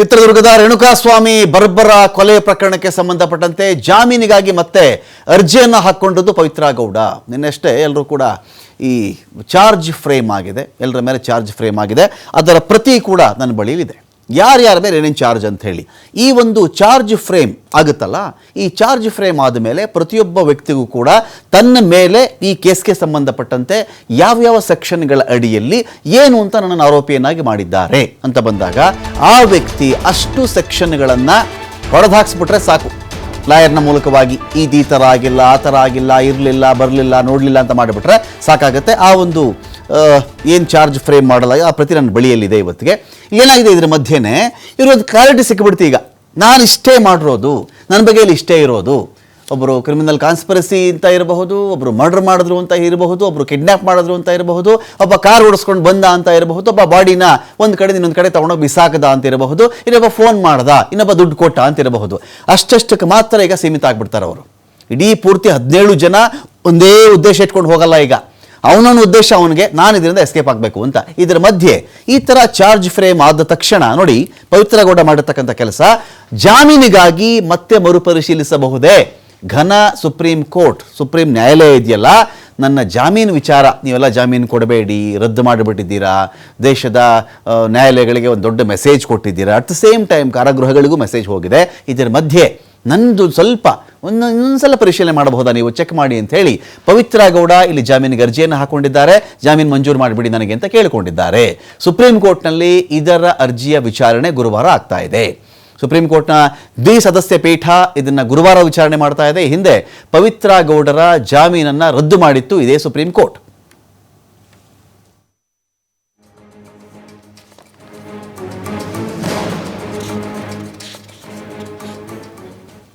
ಚಿತ್ರದುರ್ಗದ ರೇಣುಕಾಸ್ವಾಮಿ ಬರ್ಬರ ಕೊಲೆ ಪ್ರಕರಣಕ್ಕೆ ಸಂಬಂಧಪಟ್ಟಂತೆ ಜಾಮೀನಿಗಾಗಿ ಮತ್ತೆ ಅರ್ಜಿಯನ್ನು ಹಾಕ್ಕೊಂಡದ್ದು ಪವಿತ್ರ ಗೌಡ. ನಿನ್ನೆಷ್ಟೇ ಎಲ್ಲರೂ ಕೂಡ ಈ ಚಾರ್ಜ್ ಫ್ರೇಮ್ ಆಗಿದೆ. ಎಲ್ಲರ ಮೇಲೆ ಚಾರ್ಜ್ ಫ್ರೇಮ್ ಆಗಿದೆ. ಅದರ ಪ್ರತಿ ಕೂಡ ನನ್ನ ಬಳಿಯಲ್ಲಿದೆ. ಯಾರ್ಯಾರ ಮೇಲೆ ಏನೇನು ಚಾರ್ಜ್ ಅಂತ ಹೇಳಿ. ಈ ಒಂದು ಚಾರ್ಜ್ ಫ್ರೇಮ್ ಆಗುತ್ತಲ್ಲ, ಈ ಚಾರ್ಜ್ ಫ್ರೇಮ್ ಆದಮೇಲೆ ಪ್ರತಿಯೊಬ್ಬ ವ್ಯಕ್ತಿಗೂ ಕೂಡ ತನ್ನ ಮೇಲೆ ಈ ಕೇಸ್ಗೆ ಸಂಬಂಧಪಟ್ಟಂತೆ ಯಾವ್ಯಾವ ಸೆಕ್ಷನ್ಗಳ ಅಡಿಯಲ್ಲಿ ಏನು ಅಂತ ನನ್ನನ್ನು ಆರೋಪಿಯನ್ನಾಗಿ ಮಾಡಿದ್ದಾರೆ ಅಂತ ಬಂದಾಗ, ಆ ವ್ಯಕ್ತಿ ಅಷ್ಟು ಸೆಕ್ಷನ್ಗಳನ್ನು ಹೊಡೆದಾಕ್ಸ್ಬಿಟ್ರೆ ಸಾಕು. ಲಾಯರ್ನ ಮೂಲಕವಾಗಿ ಇದು ಈ ಥರ ಆಗಿಲ್ಲ, ಆ ಥರ ಆಗಿಲ್ಲ, ಇರಲಿಲ್ಲ, ಬರಲಿಲ್ಲ, ನೋಡಲಿಲ್ಲ ಅಂತ ಮಾಡಿಬಿಟ್ರೆ ಸಾಕಾಗುತ್ತೆ. ಆ ಒಂದು ಏನು ಚಾರ್ಜ್ ಫ್ರೇಮ್ ಮಾಡಲ್ಲ? ಆ ಪ್ರತಿ ನನ್ನ ಬಳಿಯಲ್ಲಿದೆ ಇವತ್ತಿಗೆ. ಏನಾಗಿದೆ ಇದ್ರ ಮಧ್ಯೆನೇ? ಇರೋದು ಕ್ಲಾರಿಟಿ ಸಿಕ್ಕಿಬಿಡ್ತು ಈಗ. ನಾನು ಇಷ್ಟೇ ಮಾಡಿರೋದು. ನನ್ನ ಬಗೆಯಲ್ಲಿ ಇಷ್ಟೇ ಇರೋದು. ಒಬ್ಬರು ಕ್ರಿಮಿನಲ್ ಕಾನ್ಸ್ಪರಸಿ ಅಂತ ಇರಬಹುದು ಒಬ್ಬರು ಮರ್ಡರ್ ಮಾಡಿದ್ರು ಅಂತ ಇರಬಹುದು ಒಬ್ಬರು ಕಿಡ್ನಾಪ್ ಮಾಡಿದ್ರು ಅಂತ ಇರಬಹುದು, ಒಬ್ಬ ಕಾರ್ ಓಡಿಸ್ಕೊಂಡು ಬಂದ ಅಂತ ಇರಬಹುದು, ಒಬ್ಬ ಬಾಡಿನ ಒಂದು ಕಡೆ ಇನ್ನೊಂದು ಕಡೆ ತಗೊಂಡೋಗಿ ಬಿಸಾಕದ ಅಂತ ಇರಬಹುದು, ಇನ್ನೊಬ್ಬ ಫೋನ್ ಮಾಡ್ದ, ಇನ್ನೊಬ್ಬ ದುಡ್ಡು ಕೊಟ್ಟ ಅಂತ ಇರಬಹುದು. ಅಷ್ಟಷ್ಟಕ್ಕೆ ಮಾತ್ರ ಈಗ ಸೀಮಿತ ಆಗ್ಬಿಡ್ತಾರೆ ಅವರು. ಇಡೀ ಪೂರ್ತಿ ಹದಿನೇಳು ಜನ ಒಂದೇ ಉದ್ದೇಶ ಇಟ್ಕೊಂಡು ಹೋಗಲ್ಲ ಈಗ. ಅವನವನ ಉದ್ದೇಶ ಅವನಿಗೆ ನಾನು ಇದರಿಂದ ಎಸ್ಕೇಪ್ ಆಗಬೇಕು ಅಂತ. ಇದರ ಮಧ್ಯೆ ಈ ಥರ ಚಾರ್ಜ್ ಫ್ರೇಮ್ ಆದ ತಕ್ಷಣ ನೋಡಿ ಪವಿತ್ರಗೌಡ ಮಾಡಿರ್ತಕ್ಕಂಥ ಕೆಲಸ. ಜಾಮೀನಿಗಾಗಿ ಮತ್ತೆ ಮರುಪರಿಶೀಲಿಸಬಹುದೇ? ಘನ ಸುಪ್ರೀಂ ಕೋರ್ಟ್, ಸುಪ್ರೀಂ ನ್ಯಾಯಾಲಯ ಇದೆಯಲ್ಲ? ನನ್ನ ಜಾಮೀನು ವಿಚಾರ, ನೀವೆಲ್ಲ ಜಾಮೀನು ಕೊಡಬೇಡಿ, ರದ್ದು ಮಾಡಿಬಿಟ್ಟಿದ್ದೀರಾ? ದೇಶದ ನ್ಯಾಯಾಲಯಗಳಿಗೆ ಒಂದು ದೊಡ್ಡ ಮೆಸೇಜ್ ಕೊಟ್ಟಿದ್ದೀರಾ? ಅಟ್ ದ ಸೇಮ್ ಟೈಮ್ ಕಾರಾಗೃಹಗಳಿಗೂ ಮೆಸೇಜ್ ಹೋಗಿದೆ. ಇದರ ಮಧ್ಯೆ ನಂದು ಸ್ವಲ್ಪ ಒಂದು ಇನ್ನೊಂದ್ಸಲ ಪರಿಶೀಲನೆ ಮಾಡಬಹುದಾ ನೀವು? ಚೆಕ್ ಮಾಡಿ ಅಂತ ಹೇಳಿ ಪವಿತ್ರ ಗೌಡ ಇಲ್ಲಿ ಜಾಮೀನಿಗೆ ಅರ್ಜಿಯನ್ನು ಹಾಕೊಂಡಿದ್ದಾರೆ. ಜಾಮೀನು ಮಂಜೂರು ಮಾಡಿಬಿಡಿ ನನಗೆ ಅಂತ ಕೇಳಿಕೊಂಡಿದ್ದಾರೆ. ಸುಪ್ರೀಂ ಕೋರ್ಟ್ನಲ್ಲಿ ಇದರ ಅರ್ಜಿಯ ವಿಚಾರಣೆ ಗುರುವಾರ ಆಗ್ತಾ ಇದೆ. ಸುಪ್ರೀಂ ಕೋರ್ಟ್ನ ದ್ವಿ ಸದಸ್ಯ ಪೀಠ ಇದನ್ನು ಗುರುವಾರ ವಿಚಾರಣೆ ಮಾಡ್ತಾ ಇದೆ. ಹಿಂದೆ ಪವಿತ್ರ ಗೌಡರ ಜಾಮೀನನ್ನು ರದ್ದು ಮಾಡಿತ್ತು ಇದೇ ಸುಪ್ರೀಂ ಕೋರ್ಟ್